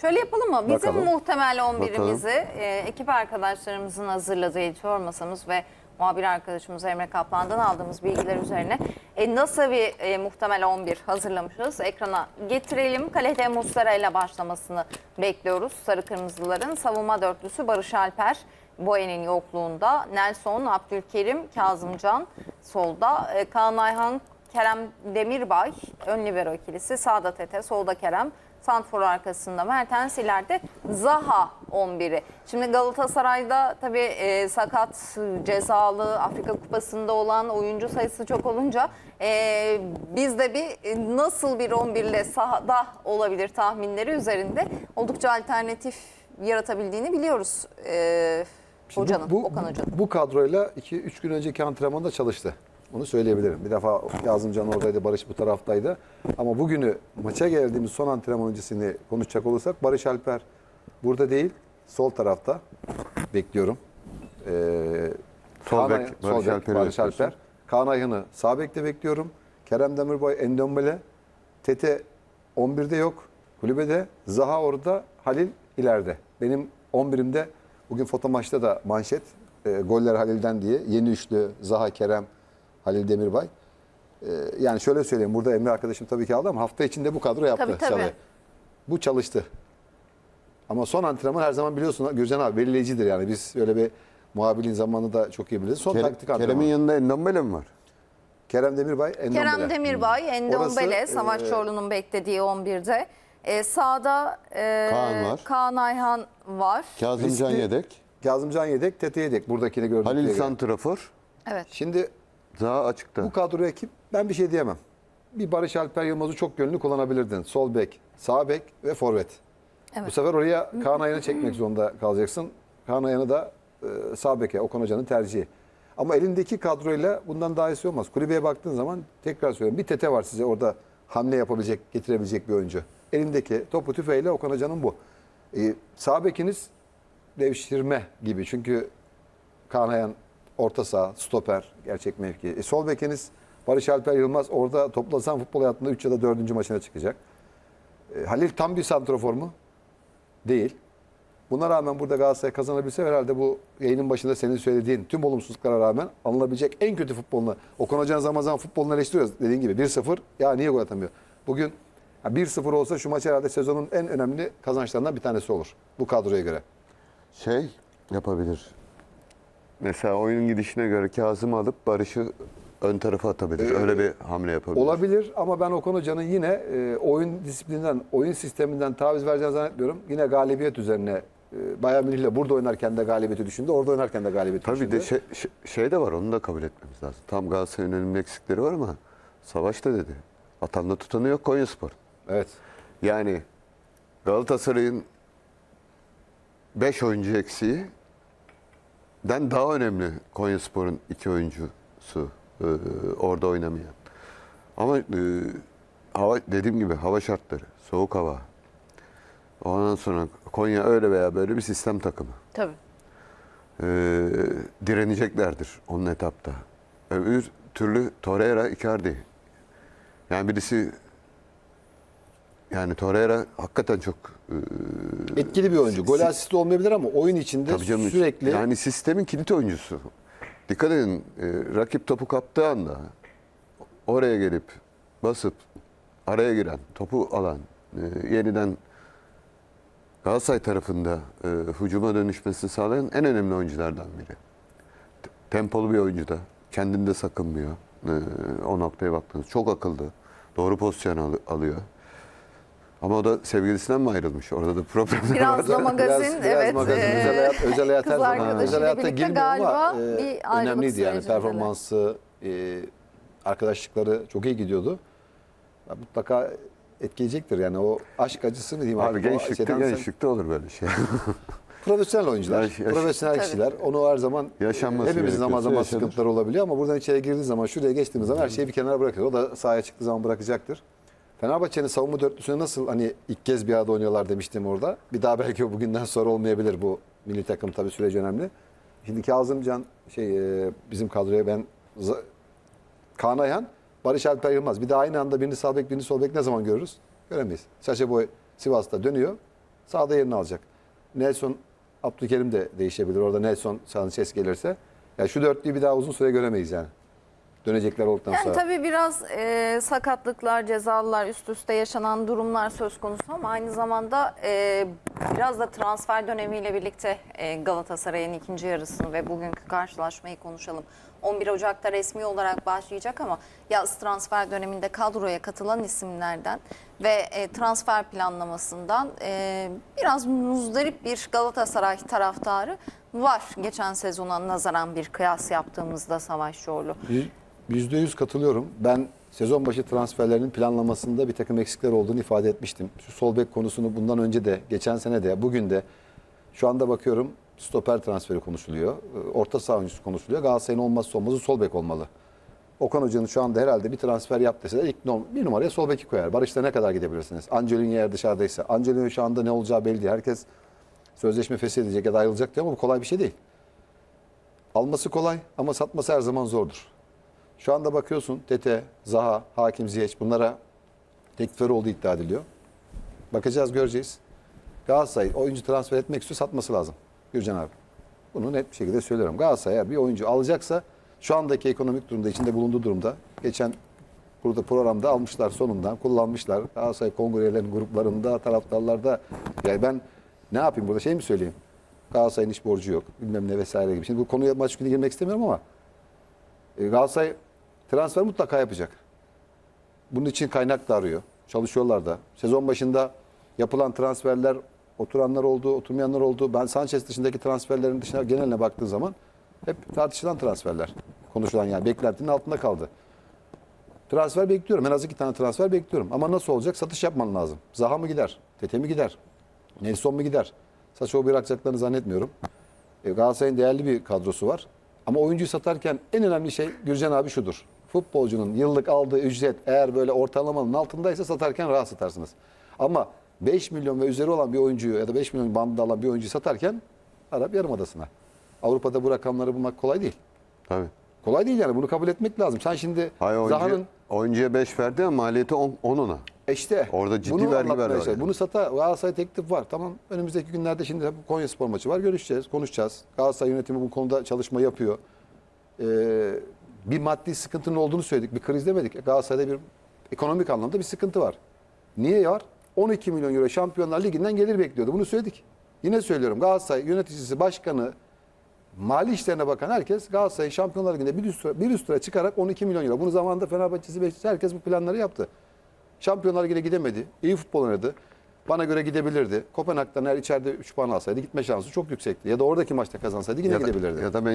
Şöyle yapalım mı? Bizim Bakalım. muhtemel 11'imizi e, ekip arkadaşlarımızın hazırladığı editör masamız ve muhabir arkadaşımız Emre Kaplan'dan aldığımız bilgiler üzerine e, nasıl bir e, muhtemel 11 hazırlamışız ekrana getirelim. Kalede Muslera ile başlamasını bekliyoruz. Sarı Kırmızıların savunma dörtlüsü Barış Alper Boyen'in yokluğunda. Nelson, Abdülkerim, Kazımcan solda. E, Kaan Ayhan, Kerem Demirbay ön libero ikilisi. Sağda Tete, solda Kerem. Santfor arkasında Mertens ileride Zaha 11'i. Şimdi Galatasaray'da tabii e, sakat, cezalı, Afrika Kupası'nda olan oyuncu sayısı çok olunca e, biz de bir e, nasıl bir 11 ile sahada olabilir tahminleri üzerinde oldukça alternatif yaratabildiğini biliyoruz e, hocanın, bu, Okan Hoca'nın. bu kadroyla 2-3 gün önceki antrenmanda çalıştı. Onu söyleyebilirim. Bir defa Yazımcan oradaydı, Barış bu taraftaydı. Ama bugünü maça geldiğimiz son antrenman öncesini konuşacak olursak Barış Alper burada değil, sol tarafta bekliyorum. Ee, Sol bek, Barış Alper'i Barış. Alper. Kaan Ayhan'ı sağ bekte bekliyorum. Kerem Demirbay, Endombele, Tete 11'de yok. Kulübede Zaha orada, Halil ileride. Benim 11'imde bugün foto maçta da manşet e, goller Halil'den diye yeni üçlü Zaha, Kerem, Halil Demirbay. E, yani şöyle söyleyeyim burada Emre arkadaşım tabii ki aldı ama hafta içinde bu kadro yaptı. Tabii, tabii. Çalı. Bu çalıştı. Ama son antrenman her zaman biliyorsun Gürcan abi belirleyicidir yani. Biz öyle bir muhabirliğin zamanını da çok iyi biliriz. Son Kerem- taktik antrenman. Kerem'in yanında Endombele mi var? Kerem Demirbay, Endombele. Kerem Demirbay, Endombele, Orası, Savaş e, Çorlu'nun beklediği 11'de. E, sağda e, Kaan var. Kaan Ayhan var. Kazımcan Riskli- yedek. Kazımcan yedek, Tete yedek. Buradakini gördük. Halil. Santrafor. Evet. Şimdi Zaha açıkta. bu kadroya kim? Ben bir şey diyemem. Bir Barış Alper Yılmaz'ı çok gönüllü kullanabilirdin. Sol bek, sağ bek ve forvet. Evet. Bu sefer oraya Kaan Ayhan'ı çekmek zorunda kalacaksın. Kaan Ayhan'ı da e, sağ beke, Okan Hoca'nın tercihi. Ama elindeki kadroyla bundan daha iyisi olmaz. Kulübeye baktığın zaman tekrar söylüyorum. Bir tete var size orada hamle yapabilecek, getirebilecek bir oyuncu. Elindeki topu tüfeğiyle Okan Hoca'nın bu. E, sağ bekiniz devşirme gibi. Çünkü Kaan Ayhan orta saha, stoper gerçek mevki. E, sol bekiniz Barış Alper Yılmaz orada toplasan futbol hayatında 3 ya da 4. maçına çıkacak. E, Halil tam bir santrofor mu? Değil. Buna rağmen burada Galatasaray kazanabilse herhalde bu yayının başında senin söylediğin tüm olumsuzluklara rağmen alınabilecek en kötü futbolunu. Okan Hoca'nın zaman zaman futbolunu eleştiriyoruz. Dediğin gibi 1-0 ya niye gol atamıyor? Bugün ya 1-0 olsa şu maç herhalde sezonun en önemli kazançlarından bir tanesi olur. Bu kadroya göre. Şey yapabilir. Mesela oyunun gidişine göre Kazım'ı alıp Barış'ı ön tarafa atabilir. Öyle bir hamle yapabilir. Olabilir ama ben Okan Hoca'nın yine e, oyun disiplininden, oyun sisteminden taviz vereceğini zannetmiyorum. Yine galibiyet üzerine e, Bayern Münih'le burada oynarken de galibiyeti düşündü. Orada oynarken de galibiyeti Tabii düşündü. de şey, şey- şey de var onu da kabul etmemiz lazım. Tam Galatasaray'ın önemli eksikleri var ama Savaş da dedi. Atanda tutanı yok Konyaspor. Evet. Yani Galatasaray'ın 5 oyuncu eksiği den daha önemli Konyaspor'un iki oyuncusu e, orada oynamayan. Ama e, hava dediğim gibi hava şartları, soğuk hava. Ondan sonra Konya öyle veya böyle bir sistem takımı. Tabii. E, direneceklerdir onun etapta. Öbür türlü Torreira, Icardi. Yani birisi yani Torreira hakikaten çok e, Etkili bir oyuncu. Gol asisti olmayabilir ama oyun içinde Tabii canım, sürekli yani sistemin kilit oyuncusu. Dikkat edin e, rakip topu kaptığı anda oraya gelip basıp araya giren, topu alan, e, yeniden Galatasaray tarafında e, hücuma dönüşmesini sağlayan en önemli oyunculardan biri. Tempolu bir oyuncu da. Kendinde sakınmıyor. E, o noktaya baktınız. Çok akıllı. Doğru pozisyon al- alıyor. Ama o da sevgilisinden mi ayrılmış? Orada da problemler Biraz var. da magazin, evet. magazin, e, özel hayat, özel hayat her zaman. Özel hayatta girmiyor ama e, önemliydi yani. Performansı, e, arkadaşlıkları çok iyi gidiyordu. Ya mutlaka etkileyecektir yani o aşk acısı mı diyeyim Abi gençlikte gençlikte olur böyle şey. Profesyonel oyuncular, Yaş- yaş- profesyonel Tabii. kişiler. Onu her zaman Yaşanması hepimizin zaman zaman yaşanır. sıkıntıları olabiliyor ama buradan içeri girdiği zaman, şuraya geçtiğimiz zaman her şeyi bir kenara bırakıyor. O da sahaya çıktığı zaman bırakacaktır. Fenerbahçe'nin savunma dörtlüsüne nasıl hani ilk kez bir arada oynuyorlar demiştim orada. Bir daha belki bugünden sonra olmayabilir bu milli takım tabii süreci önemli. Şimdi Kazımcan şey e, bizim kadroya ben Kaan Ayhan, Barış Alper Yılmaz. Bir de aynı anda birini sağ bek birini sol bek ne zaman görürüz? Göremeyiz. Saşa Boy Sivas'ta dönüyor. Sağda yerini alacak. Nelson, Abdülkerim de değişebilir. Orada Nelson, Sanchez gelirse. Ya şu dörtlüyü bir daha uzun süre göremeyiz yani. Dönecekler olduktan Yani sonra. tabii biraz e, sakatlıklar, cezalar, üst üste yaşanan durumlar söz konusu ama aynı zamanda e, biraz da transfer dönemiyle birlikte e, Galatasaray'ın ikinci yarısını ve bugünkü karşılaşmayı konuşalım. 11 Ocak'ta resmi olarak başlayacak ama yaz transfer döneminde kadroya katılan isimlerden ve e, transfer planlamasından e, biraz muzdarip bir Galatasaray taraftarı var. Geçen sezona nazaran bir kıyas yaptığımızda Savaş Çorlu. Yüz- Yüzde yüz katılıyorum. Ben sezon başı transferlerinin planlamasında bir takım eksikler olduğunu ifade etmiştim. Şu sol bek konusunu bundan önce de, geçen sene de, bugün de şu anda bakıyorum stoper transferi konuşuluyor. Ee, Orta saha oyuncusu konuşuluyor. Galatasaray'ın olmazsa olmazı sol bek olmalı. Okan Hoca'nın şu anda herhalde bir transfer yap deseler ilk nom- bir numaraya sol beki koyar. Barış'ta ne kadar gidebilirsiniz? Angelino eğer dışarıdaysa. Angelino şu anda ne olacağı belli değil. Herkes sözleşme feshedecek ya da ayrılacak diyor ama bu kolay bir şey değil. Alması kolay ama satması her zaman zordur. Şu anda bakıyorsun Tete, Zaha, Hakim Ziyech bunlara teklifler olduğu iddia ediliyor. Bakacağız göreceğiz. Galatasaray oyuncu transfer etmek istiyor satması lazım. Gürcan abi. Bunu net bir şekilde söylüyorum. Galatasaray eğer bir oyuncu alacaksa şu andaki ekonomik durumda içinde bulunduğu durumda geçen burada programda almışlar sonundan kullanmışlar. Galatasaray kongrelerinin gruplarında taraftarlarda yani ben ne yapayım burada şey mi söyleyeyim? Galatasaray'ın hiç borcu yok bilmem ne vesaire gibi. Şimdi bu konuya maç günü girmek istemiyorum ama e, Galatasaray transfer mutlaka yapacak. Bunun için kaynak da arıyor. Çalışıyorlar da. Sezon başında yapılan transferler oturanlar oldu, oturmayanlar oldu. Ben Sanchez dışındaki transferlerin dışına geneline baktığı zaman hep tartışılan transferler. Konuşulan yani beklentinin altında kaldı. Transfer bekliyorum. En az iki tane transfer bekliyorum. Ama nasıl olacak? Satış yapman lazım. Zaha mı gider? Tete mi gider? Nelson mu gider? Saço bırakacaklarını zannetmiyorum. E, Galatasaray'ın değerli bir kadrosu var. Ama oyuncuyu satarken en önemli şey Gürcan abi şudur. Futbolcunun yıllık aldığı ücret eğer böyle ortalamanın altındaysa satarken rahat satarsınız. Ama 5 milyon ve üzeri olan bir oyuncuyu ya da 5 milyon bandında alan bir oyuncuyu satarken Arap Yarımadası'na. Avrupa'da bu rakamları bulmak kolay değil. Tabii. Kolay değil yani bunu kabul etmek lazım. Sen şimdi Hayır, Zaha'nın oyuncuya 5 verdi ama maliyeti 10 ona. e işte Orada ciddi bunu vergi verdi çalışıyorum. yani. Bunu sata Galatasaray teklif var. Tamam önümüzdeki günlerde şimdi Konya Spor maçı var. Görüşeceğiz, konuşacağız. Galatasaray yönetimi bu konuda çalışma yapıyor. Ee, bir maddi sıkıntının olduğunu söyledik. Bir kriz demedik. Galatasaray'da bir ekonomik anlamda bir sıkıntı var. Niye var? 12 milyon euro Şampiyonlar Ligi'nden gelir bekliyordu. Bunu söyledik. Yine söylüyorum Galatasaray yöneticisi, başkanı, mali işlerine bakan herkes Galatasaray Şampiyonlar Ligi'nde bir üst, bir üst tura çıkarak 12 milyon euro. Bunu zamanında Fenerbahçe'si, Beşiktaş'ı herkes bu planları yaptı. Şampiyonlar Ligi'ne gidemedi. İyi futbol oynadı. Bana göre gidebilirdi. Kopenhag'dan eğer içeride 3 puan alsaydı gitme şansı çok yüksekti. Ya da oradaki maçta kazansaydı yine Ya da, gidebilirdi. ya da ben